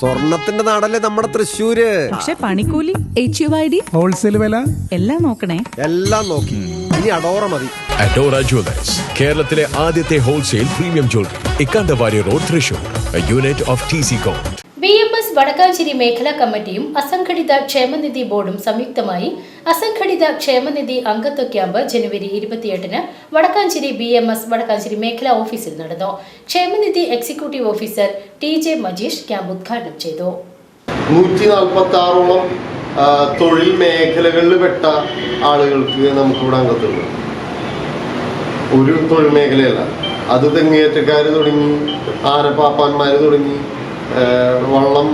സ്വർണത്തിന്റെ നാടല്ലേ നമ്മുടെ തൃശ്ശൂര്? പക്ഷെ പണിക്കൂലി H U I D wholesale വില? എല്ലാം നോക്കണേ. എല്ലാം നോക്കി. ഇനി അഡോറ മതി. അഡോറ ജ്വല്ലേഴ്സ് കേരളത്തിലെ ആദ്യത്തെ wholesale premium jewellery Ikkandavari road Thrissur unit of T C coat B M Vadakkanchery മേഖലാ കമ്മിറ്റിയും അസംഘടിത ക്ഷേമനിധി ബോർഡും സംയുക്തമായി അസംഘടിത ക്ഷേമനിധി അംഗത്വ ക്യാമ്പ് ജനുവരി ഇരുപത്തിയെട്ടിന് Vadakkanchery B M S Vadakkanchery മേഖലാ ഓഫീസിൽ നടന്നു. ക്ഷേമനിധി executive officer T J Majeesh camp ഉദ്ഘാടനം ചെയ്തു. തൊഴിൽ മേഖലകളിൽ പെട്ട ആളുകൾക്ക് നമുക്കിവിടെ അംഗത്തുണ്ട് ഒരു തൊഴിൽ മേഖലയല്ല. അത് തെങ്ങേറ്റക്കാർ തുടങ്ങി ആനപ്പാപ്പാന്മാർ തുടങ്ങി വള്ളം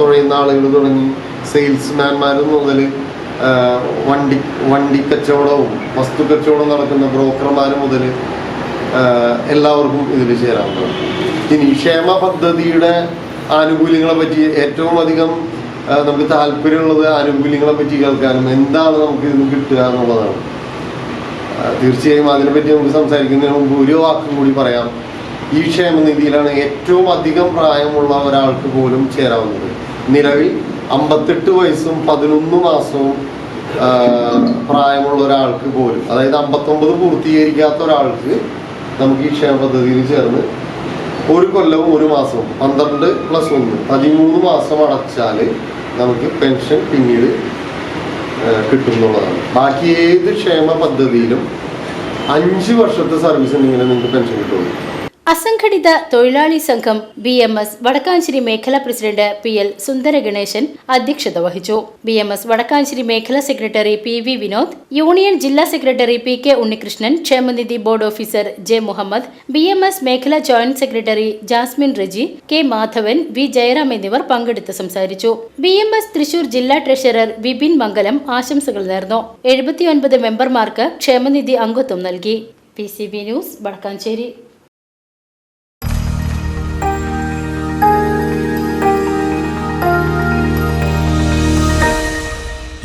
തുഴയുന്ന ആളുകൾ തുടങ്ങി. സെയിൽസ്മാൻമാർ മുതൽ വണ്ടി വണ്ടി കച്ചവടവും വസ്തു കച്ചവടവും നടക്കുന്ന ബ്രോക്കർമാർ മുതൽ എല്ലാവർക്കും ഇതിൽ ചേരാവുന്നതാണ് ഇനി ക്ഷേമ പദ്ധതിയുടെ ആനുകൂല്യങ്ങളെ പറ്റി ഏറ്റവും അധികം നമുക്ക് താല്പര്യമുള്ളത് ആനുകൂല്യങ്ങളെ പറ്റി കേൾക്കാനും എന്താണ് നമുക്ക് ഇതിന് കിട്ടുക എന്നുള്ളതാണ്. തീർച്ചയായും അതിനെപ്പറ്റി നമുക്ക് സംസാരിക്കുന്നതിന് മുമ്പ് ഒരു വാക്കും കൂടി പറയാം. ഈ ക്ഷേമനിധിയിലാണ് ഏറ്റവും അധികം പ്രായമുള്ള ഒരാൾക്ക് പോലും ചേരാവുന്നത്. നിലവിൽ അമ്പത്തെട്ട് വയസ്സും പതിനൊന്ന് മാസവും പ്രായമുള്ള ഒരാൾക്ക് പോലും അതായത് അമ്പത്തൊമ്പത് പൂർത്തീകരിക്കാത്ത ഒരാൾക്ക് നമുക്ക് ഈ ക്ഷേമ പദ്ധതിയിൽ ചേർന്ന് ഒരു കൊല്ലവും ഒരു മാസവും പന്ത്രണ്ട് പ്ലസ് ഒന്ന് പതിമൂന്ന് മാസം അടച്ചാൽ നമുക്ക് പെൻഷൻ പിന്നീട് കിട്ടുന്നുള്ളതാണ് ബാക്കി ഏത് ക്ഷേമ പദ്ധതിയിലും അഞ്ച് വർഷത്തെ സർവീസ് ഉണ്ടെങ്കിൽ നിങ്ങൾക്ക് പെൻഷൻ കിട്ടുള്ളൂ അസംഘടിത തൊഴിലാളി സംഘം ബി എം എസ് വടക്കാഞ്ചേരി മേഖലാ പ്രസിഡന്റ് പി എൽ സുന്ദര ഗണേശൻ അധ്യക്ഷത വഹിച്ചു. ബി എം എസ് വടക്കാഞ്ചേരി മേഖലാ secretary P V Vinod union ജില്ലാ സെക്രട്ടറി പി കെ ഉണ്ണികൃഷ്ണൻ ക്ഷേമനിധി board officer J Muhammad B M S മേഖലാ joint secretary Jasmin Reji K Madhavan V Jayaram എന്നിവർ പങ്കെടുത്ത് സംസാരിച്ചു. ബി എം എസ് തൃശൂർ ജില്ലാ ട്രഷറർ വിപിൻ മംഗലം ആശംസകൾ നേർന്നു. എഴുപത്തിയൊൻപത് മെമ്പർമാർക്ക് ക്ഷേമനിധി അംഗത്വം നൽകി. P C B news Vadakkanchery.